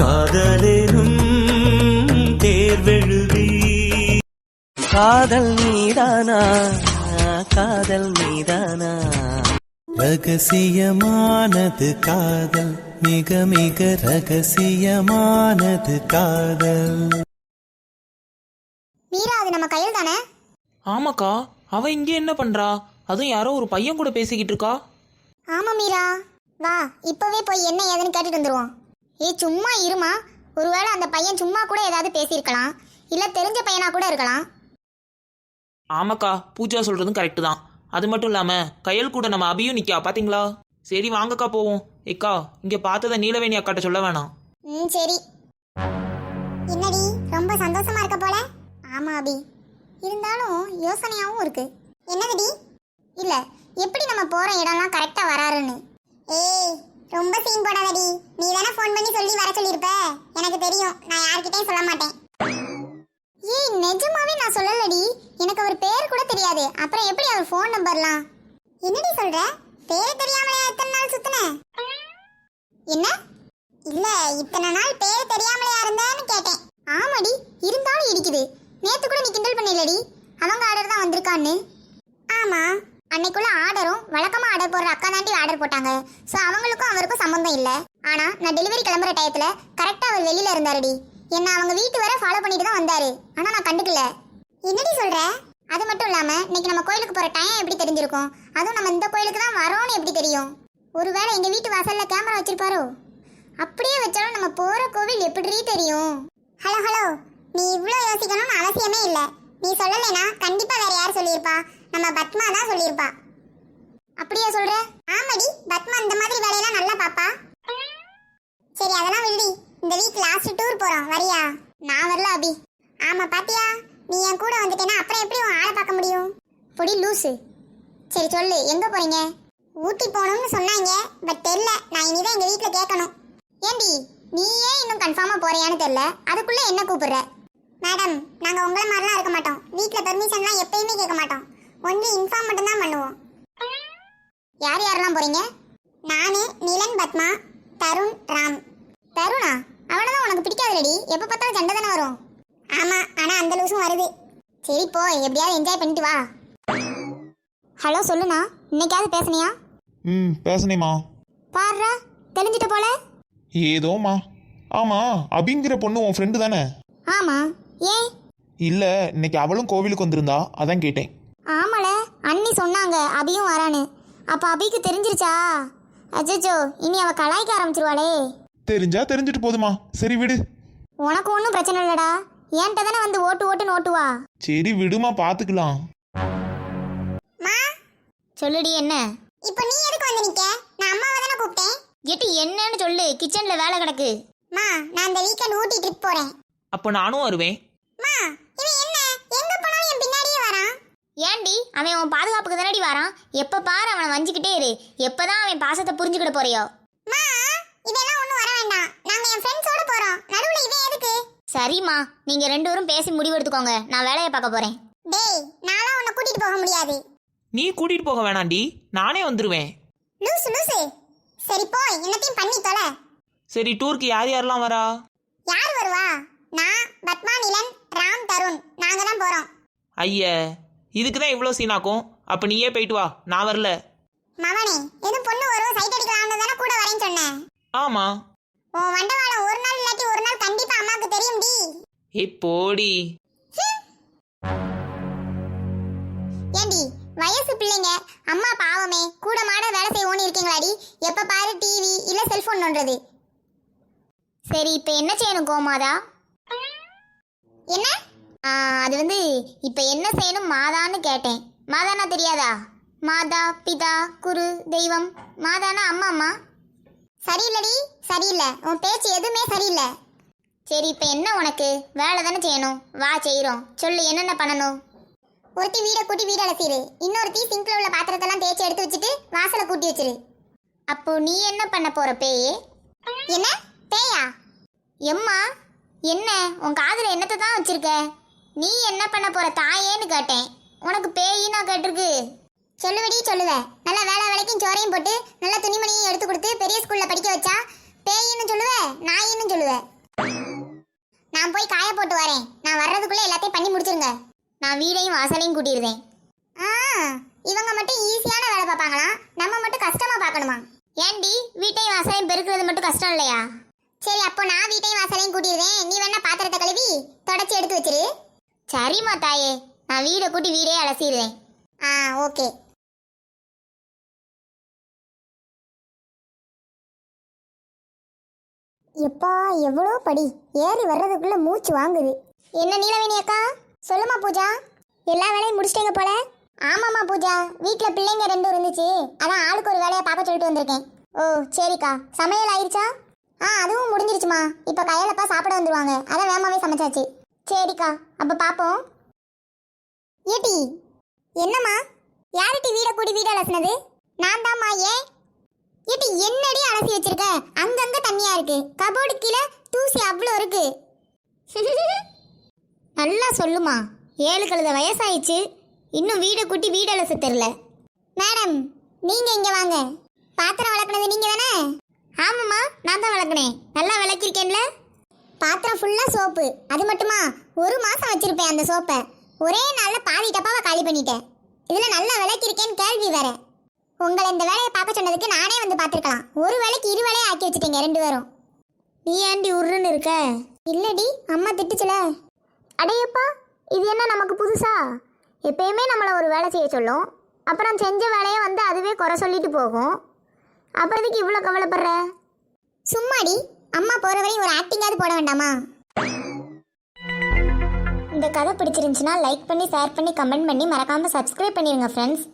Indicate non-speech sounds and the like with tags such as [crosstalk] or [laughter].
காதலேனும் தேர்வெழுதி. காதல் மீதானா காதல் மீதானா ரகசியமானது காதல் மிக மிக ரகசியமானது காதல். மீரா அது நம்ம கையில் தானே? ஆமாக்கா அவ இங்கே என்ன பண்றா? அதுவும் யாரோ ஒரு பையன் கூட பேசிக்கிட்டு இருக்கா? ஆமா மீரா. வா இப்பவே போய் என்ன ஏதுன்னு கேட்டுட்டு வந்துருவோம். ஏய் சும்மா இருமா. ஒருவேளை அந்த பையன் சும்மா கூட ஏதாவது பேசியிருக்கலாம். இல்ல தெரிஞ்ச பையனா கூட இருக்கலாம். ஆமாக்கா பூஜா சொல்றதும் கரெக்டு தான். அது மட்டும் இல்லாம கையல் கூட நம்ம அபியும் நிக்கா பாத்தீங்களா? சரி வாங்கக்கா போவோம். ஏக்கா இங்க பார்த்ததை நீலவேணி அக்காட்ட சொல்ல வேணாம். ம் சரி. என்னடி ரொம்ப சந்தோஷமா இருக்க போல? ஆமா அபி. இருந்தாலும் யோசனையாவும் இருக்கு. என்னதுடி? இல்ல எப்படி நம்ம போற இடம்லாம் கரெக்டா வராருன்னு? ஏய் ரொம்ப சீன் போடாதடி. நீ தானே ஃபோன் பண்ணி சொல்லி வர சொல்லியிருப்ப எனக்கு தெரியும். நான் யார்கிட்டயும் சொல்ல மாட்டேன். ஏய் நிஜமாவே நான் சொல்லலடி. எனக்கு அவர் பேர் கூட தெரியாது. அப்புறம் எப்படி அவர் ஃபோன் நம்பர்லாம் என்னடி சொல்ற? பேர் தெரியாமலே எத்தனை நாள் சுத்தின? என்ன? இல்ல இத்தனை நாள் பேர் தெரியாமலையா இருந்தேன்னு கேட்டேன். ஆமாடி இருந்தாலும் இருக்குது நேத்து கூட நீ கிண்டல் பண்ணலடி. அவங்க ஆர்டர் தான் வந்திருக்கான்னு. ஆமா. அன்னைக்குள்ள ஆர்டரும் வழக்கமாக ஆர்டர் போடுற அக்கா தாண்டி ஆர்டர் போட்டாங்க. ஸோ அவங்களுக்கும் அவருக்கும் சம்மந்தம் இல்லை. ஆனால் நான் டெலிவரி கிளம்புற டயத்தில் கரெக்டாக அவர் வெளியில் இருந்தாருடி. என்ன அவங்க வீட்டு வரை ஃபாலோ பண்ணிட்டு தான் வந்தாரு. ஆனால் நான் கண்டுக்கல. என்னடி சொல்கிற அது மட்டும் இல்லாமல் இன்னைக்கு நம்ம கோயிலுக்கு போகிற டைம் எப்படி தெரிஞ்சிருக்கும்? அதுவும் நம்ம இந்த கோயிலுக்கு தான் வரோம்னு எப்படி தெரியும்? ஒருவேளை எங்கள் வீட்டு வாசலில் கேமரா வச்சிருப்பாரோ? அப்படியே வச்சாலும் நம்ம போகிற கோவில் எப்படி தெரியும்? ஹலோ ஹலோ நீ இவ்வளோ யோசிக்கணும்னு அவசியமே இல்லை. நீ சொல்லலைனா கண்டிப்பாக வேற யார் சொல்லியிருப்பா? நம்ம பத்மா தான் சொல்லியிருப்பா. அப்படியே சொல்ற? ஆமாடி பத்மா இந்த மாதிரி வேலையெல்லாம் நல்லா பாப்பா. சரி அதெல்லாம் விடுடி. இந்த வீக் லாஸ்ட் டூர் போறோம். வரியா? நான் வரல அபி. ஆமா பாத்தியா? நீ என் கூட வந்துட்டேன்னா அப்புறம் எப்படி உன் ஆளை பார்க்க முடியும்? பொடி லூசு. சரி சொல்லு எங்க போறீங்க? ஊட்டி போகணும்னு சொன்னாங்க பட் தெரியல. நான் இனிதான் எங்க வீட்டுல கேட்கணும். ஏண்டி நீ ஏன் இன்னும் கன்ஃபார்மா போறியான்னு தெரியல. அதுக்குள்ள என்ன கூப்பிடுற? மேடம் நாங்க உங்களை மாதிரிலாம் இருக்க மாட்டோம். வீட்டுல பெர்மிஷன்லாம் எப்பயுமே கேட்க மாட்டோம். ஒன்லி இன்ஃபார்ம் மட்டும் தான் பண்ணுவோம். யார் யாரெல்லாம் போறீங்க? நானு நிலன் பத்மா தருண் ராம். தருணா? அவனதான் உனக்கு பிடிக்காதுலடி. எப்ப பார்த்தாலும் சண்டை தானே வரும். ஆமா ஆனா அந்த லூசும் வருது. சரி போ. எப்படியாவது என்ஜாய் பண்ணிட்டு வா. ஹலோ சொல்லுண்ணா. இன்னைக்காவது பேசுனியா? ம் பேசுனேம்மா. பாருடா தெளிஞ்சிட்ட போல. ஏதோம்மா. ஆமாம் அபிங்கிற பொண்ணு உன் ஃப்ரெண்டு தானே? ஆமா. ஏன்? இல்லை இன்னைக்கு அவளும் கோவிலுக்கு வந்திருந்தா அதான் கேட்டேன். அண்ணி சொன்னாங்க அபியும் வரான்னு. அப்ப அபிக்கு தெரிஞ்சிருச்சா? அச்சச்சோ இனி அவ கலாய்க்க ஆரம்பிச்சிருவாளே. தெரிஞ்சா தெரிஞ்சுட்டு போதுமா. சரி விடு. உனக்கு ஒன்றும் பிரச்சனை இல்லடா. என்கிட்ட தானே வந்து ஓட்டு ஓட்டுன்னு ஓட்டுவா சரி விடுமா பார்த்துக்கலாம் சொல்லுடி என்ன? இப்போ நீ எதுக்கு வந்து நிக்க? நான் அம்மாவை தானே கூப்பிட்டேன். எட்டி என்னன்னு சொல்லு. கிச்சன்ல வேலை கிடக்கு. மா நான் இந்த வீக்கெண்ட் ஊட்டி ட்ரிப் போறேன். அப்போ நானும் வருவேன். மா இவன் என்ன எங்க போனாலும் என் பின்னாடியே வரான் ஏண்டி அவன் உன் பாதுகாப்புக்கு தானடி வரான்? எப்ப பாரு அவனை வஞ்சிக்கிட்டே இரு. எப்பதான் அவன் பாசத்தை புரிஞ்சுக்கிட போறியோ. இதெல்லாம் ஒண்ணும் வர வேண்டாம். நாங்க என் ஃப்ரெண்ட்ஸோட போறோம். நடுவுல இவன் எதுக்கு? சரிம்மா நீங்க ரெண்டு பேரும் பேசி முடிவெடுத்துக்கோங்க. நான் வேலையை பார்க்க போறேன். டேய் நான்லாம் உன்னை கூட்டிட்டு போக முடியாது. நீ கூட்டிட்டு போக வேணாண்டி நானே வந்துருவேன். லூசு லூசு. சரி போய். என்னத்தையும் பண்ணி தொலை. சரி டூருக்கு யார் யாரெல்லாம் வரா? யார் வருவா? நான் பத்மா நிலன் ராம் தருண். நாங்க தான் போறோம். ஐய. இதுக்கு தான் இவ்வளோ சீனாக்கும் அப்போ நீயே போயிட்டு வா. நான் வரல. மவனே எது பொண்ணு வரும் சைட் அடிக்கலாம்னு தானே கூட வரேன்னு சொன்னேன் ஆமா. உன் வண்டவாளம் ஒரு நாள் இல்லாட்டி ஒரு நாள் கண்டிப்பா அம்மாவுக்கு தெரியும் டி. ஏ போடி. ஏண்டி வயசு பிள்ளைங்க அம்மா பாவமே கூட மாட வேலை செய்வோன்னு இருக்கீங்களாடி எப்ப பாரு டிவி இல்ல செல்போன் நோண்டுறது. சரி இப்ப என்ன செய்யணும் கோமாதா? என்ன? அது வந்து இப்போ என்ன செய்யணும்? மாதான்னு கேட்டேன். மாதானா தெரியாதா? மாதா பிதா குரு தெய்வம். மாதானா அம்மா அம்மா? சரியில்லடி சரியில்லை. உன் பேச்சு எதுவுமே சரியில்லை. சரி இப்போ என்ன உனக்கு? வேலை தானே செய்யணும். வா செய்கிறோம் சொல்லு என்னென்ன பண்ணணும்? ஒருத்தி வீடை கூட்டி வீடு அலசிடு. இன்னொருத்தி சிங்கில் உள்ள பாத்திரத்தெல்லாம் தேய்ச்சி எடுத்து வச்சுட்டு வாசலை கூட்டி வச்சிரு அப்போ நீ என்ன பண்ண போற பேயே? என்ன? பேயா? எம்மா? என்ன? உன் காதில் என்னத்தை தான் வச்சிருக்க? நீ என்ன பண்ண போற தாயேன்னு கேட்டேன். உனக்கு பேயினா கேட்டிருக்கு. சொல்லுவடி சொல்லுவ. நல்ல வேலை வேலைக்கும் சோறையும் போட்டு நல்ல துணிமணியும் எடுத்து கொடுத்து பெரிய ஸ்கூல்ல படிக்க வச்சா பேயின்னு சொல்லுவ நாயின்னு சொல்லுவ? நான் போய் காய போட்டு வரேன். நான் வர்றதுக்குள்ள எல்லாத்தையும் பண்ணி முடிச்சிருங்க. நான் வீடையும் வாசலையும் கூட்டிடுவேன் ஆ இவங்க மட்டும் ஈஸியான வேலை பார்ப்பாங்களாம் நம்ம மட்டும் கஷ்டமா பார்க்கணுமா? ஏண்டி வீட்டையும் வாசலையும் பெருக்கிறது மட்டும் கஷ்டம் இல்லையா? சரி அப்போ நான் வீட்டையும் வாசலையும் கூட்டிடுவேன் நீ வேணா பாத்திரத்தை கழுவி தொடச்சி எடுத்து வச்சிரு. சரிம்மா தாயே நான் வீடை கூட்டி வீடே அலசிடுவேன் ஆ ஓகே. எப்பா எவ்வளோ படி? ஏறி வர்றதுக்குள்ள மூச்சு வாங்குது. என்ன நீலவேணி அக்கா? சொல்லுமா பூஜா. எல்லா வேலையும் முடிச்சிட்டீங்க போல? ஆமாம்மா பூஜா. வீட்டில் பிள்ளைங்க ரெண்டும் இருந்துச்சு. அதான் ஆளுக்கு ஒரு வேலையை பார்க்க சொல்லிட்டு வந்திருக்கேன். ஓ சரிக்கா. சமையல் ஆயிடுச்சா ஆ அதுவும் முடிஞ்சிருச்சுமா. இப்போ கையிலப்பா சாப்பிட வந்துருவாங்க. அதான் வேகமாகவே சமைச்சாச்சு. சரிக்கா அப்போ பார்ப்போம் ஏட்டி என்னம்மா? யார்ட்டி வீடை கூடி வீட அலசினது? நான் தாம்மா ஏன்? ஏட்டி என்னடி அலசி வச்சிருக்க? அங்கங்க தண்ணியா இருக்கு. கபோர்டு கீழே தூசி அவ்வளோ இருக்கு. [laughs] நல்லா சொல்லுமா. ஏழு கழுத வயசாயிடுச்சு இன்னும் வீடை கூட்டி வீடு அலச தெரில மேடம் நீங்க இங்க வாங்க. பாத்திரம் வளர்க்குனது நீங்க தானே ஆமாம்மா நான் தான் வளர்க்குனேன் நல்லா விளக்கிருக்கேன்ல? பாத்திரம் ஃபுல்லாக சோப்பு. அது மட்டுமா? ஒரு மாதம் வச்சுருப்பேன் அந்த சோப்பை. ஒரே நாளில் பாதி டப்பாவை காலி பண்ணிட்டேன். இதில் நல்லா விளக்கிருக்கேன்னு கேள்வி வேற. உங்களை இந்த வேலையை பார்க்க சொன்னதுக்கு நானே வந்து பார்த்துருக்கலாம். ஒரு வேலைக்கு இரு வேலையை ஆக்கி வச்சுட்டீங்க ரெண்டு பேரும். நீ ஏண்டி உருன்னு இருக்க? இல்லடி அம்மா திட்டுச்சுல. அடையப்பா இது என்ன நமக்கு புதுசா? எப்பயுமே நம்மளை ஒரு வேலை செய்ய சொல்லும். அப்புறம் செஞ்ச வேலையை வந்து அதுவே குறை சொல்லிட்டு போகும். அப்புறத்துக்கு இவ்வளோ கவலைப்படுற? சும்மாடி அம்மா போகிற வரையும் ஒரு ஆக்டிங்காவது போட வேண்டாமா? இந்த கதை பிடிச்சிருந்துச்சுன்னா லைக் பண்ணி ஷேர் பண்ணி கமெண்ட் பண்ணி மறக்காமல் சப்ஸ்கிரைப் பண்ணிடுங்க ஃப்ரெண்ட்ஸ்